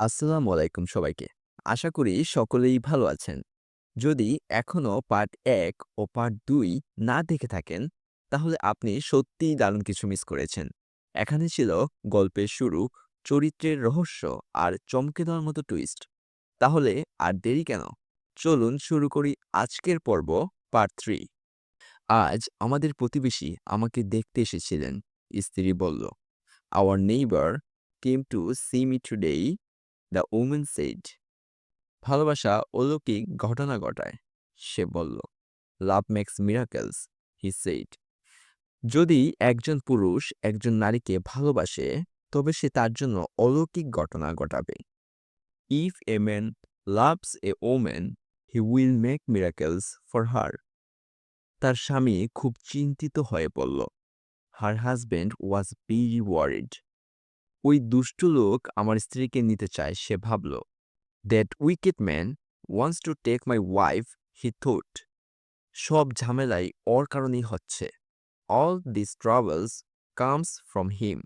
আসসালামু আলাইকুম সবাইকে। আশা করি সকলেই ভালো আছেন। যদি এখনও পার্ট এক ও পার্ট দুই না দেখে থাকেন, তাহলে আপনি সত্যিই দারুণ কিছু মিস করেছেন। এখানে ছিল গল্পের শুরু, চরিত্রের রহস্য আর চমকে দেওয়ার মতো টুইস্ট। তাহলে আর দেরি কেন? চলুন শুরু করি আজকের পর্ব পার্ট থ্রি আজ আমাদের প্রতিবেশী আমাকে দেখতে এসেছিলেন। স্ত্রী বলল, our neighbour came to see me today the woman said ভালোবাসা অলৌকিক ঘটনা ঘটায়, সে বলল। Love makes miracles, he said. যদি একজন পুরুষ একজন নারীকে ভালোবাসে, তবে সে তার জন্য অলৌকিক ঘটনা ঘটাবে। If a man loves a woman, he will make miracles for her. তার স্বামী খুব চিন্তিত হয়ে পড়ল her husband was very worried. ওই দুষ্ট লোক আমার স্ত্রীকে নিতে চায়, সে ভাবল that wicked man wants to take my wife he thought সব ঝামেলাই ওর কারণেই হচ্ছে। All this troubles comes from him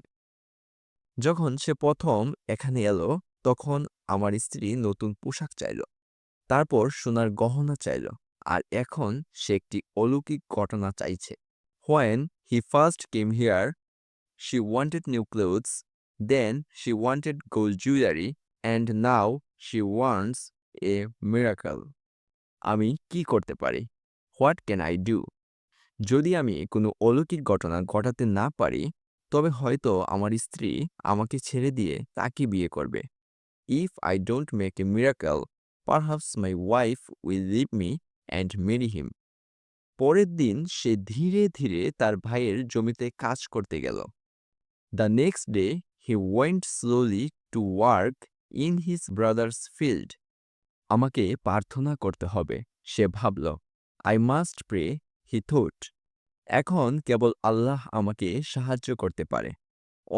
যখন সে প্রথম এখানে এলো, তখন আমার স্ত্রী নতুন পোশাক চাইল। তারপর সোনার গহনা চাইল। আর এখন সে একটি অলৌকিক ঘটনা চাইছে। When he first came here she wanted new clothes then she wanted gold jewellery and now she wants a miracle আমি কি করতে পারি? হোয়াট ক্যান আই ডু যদি আমি কোনো অলৌকিক ঘটনা ঘটাতে না পারি, তবে হয়তো আমার স্ত্রী আমাকে ছেড়ে দিয়ে তাকে বিয়ে করবে। If I don't make a miracle perhaps my wife will leave me and marry him পরের দিন সে ধীরে ধীরে তার ভাইয়ের জমিতে কাজ করতে গেল। The next day he went slowly to work in his brother's field আমাকে প্রার্থনা করতে হবে, সে ভাবল। I must pray he thought এখন কেবল আল্লাহ আমাকে সাহায্য করতে পারে।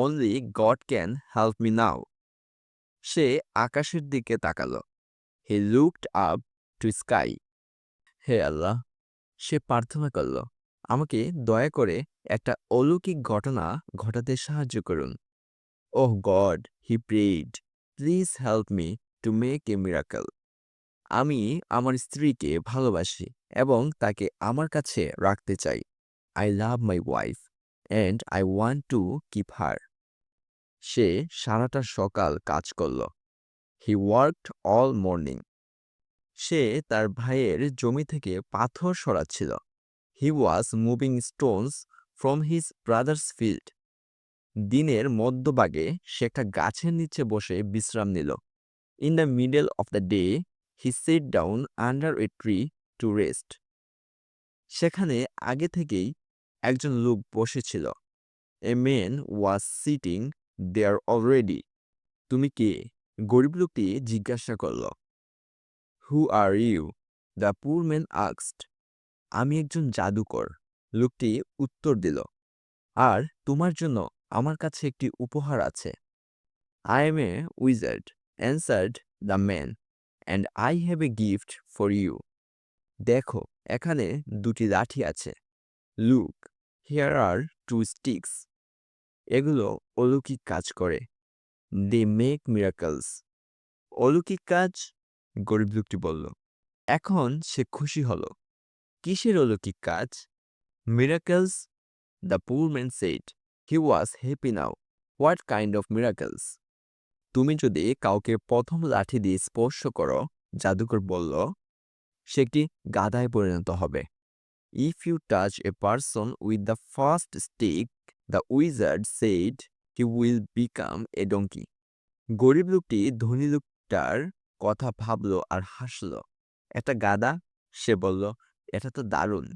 Only God can help me now সে আকাশের দিকে তাকালো। He looked up to sky হে আল্লাহ, সে প্রার্থনা করল, আমাকে দয়া করে একটা অলৌকিক ঘটনা ঘটাতে সাহায্য করুন। ওহ God he prayed please help me to make a miracle আমি আমার স্ত্রীকে ভালোবাসি এবং তাকে আমার কাছে রাখতে চাই। I love my wife and I want to keep her সে সারাটা সকাল কাজ করল। হি ওয়ার্কড অল মর্নিং সে তার ভাইয়ের জমি থেকে পাথর সরাচ্ছিল। He was moving stones from his brother's field দিনের মধ্যভাগে সে একটা গাছের নিচে বসে বিশ্রাম নিল। In the middle of the day he sat down under a tree to rest সেখানে আগে থেকেই একজন লোক বসেছিল। A man was sitting there already তুমি কে? গরিব লোকটি জিজ্ঞাসা করল। Who are you the poor man আক্সড আমি একজন জাদুকর। লোকটি উত্তর দিল। আর তোমার জন্য আমার কাছে একটি উপহার আছে। I am a wizard answered the man and I have a gift for you দেখো, এখানে দুটি লাঠি আছে। Look here are two sticks এগুলো অলৌকিক কাজ করে। দে মেক মিরাকলস অলৌকিক কাজ? গরিব লোকটি বলল। এখন সে খুশি হল। কিসের অলৌকিক কাজ? Miracles the poor man said he was happy now what kind of miracles তুমি যদি কাউকে প্রথম লাঠি দিয়ে স্পর্শ করো, জাদুকর বলল, সে একটি গাধায় পরিণত হবে। If you touch a person with the first stick the wizard said he will become a donkey গরিব লোকটি, ধনী লোকটার কথা ভাবল আর হাসল। একটা গাদা সে বলল, এটা তো দারুণ।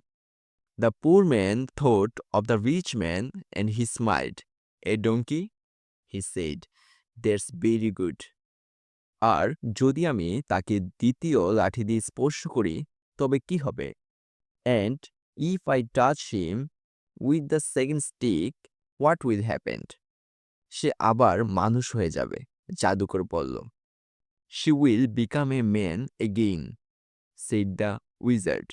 The poor man thought of the rich man and he smiled. A donkey? He said, that's very good আর যদি আমি তাকে দ্বিতীয় লাঠি দিয়ে স্পর্শ করি তবে কি হবে? And if I touch him with the second stick what will happened সে আবার মানুষ হয়ে যাবে জাদুকর বলল। She will become a man again said the wizard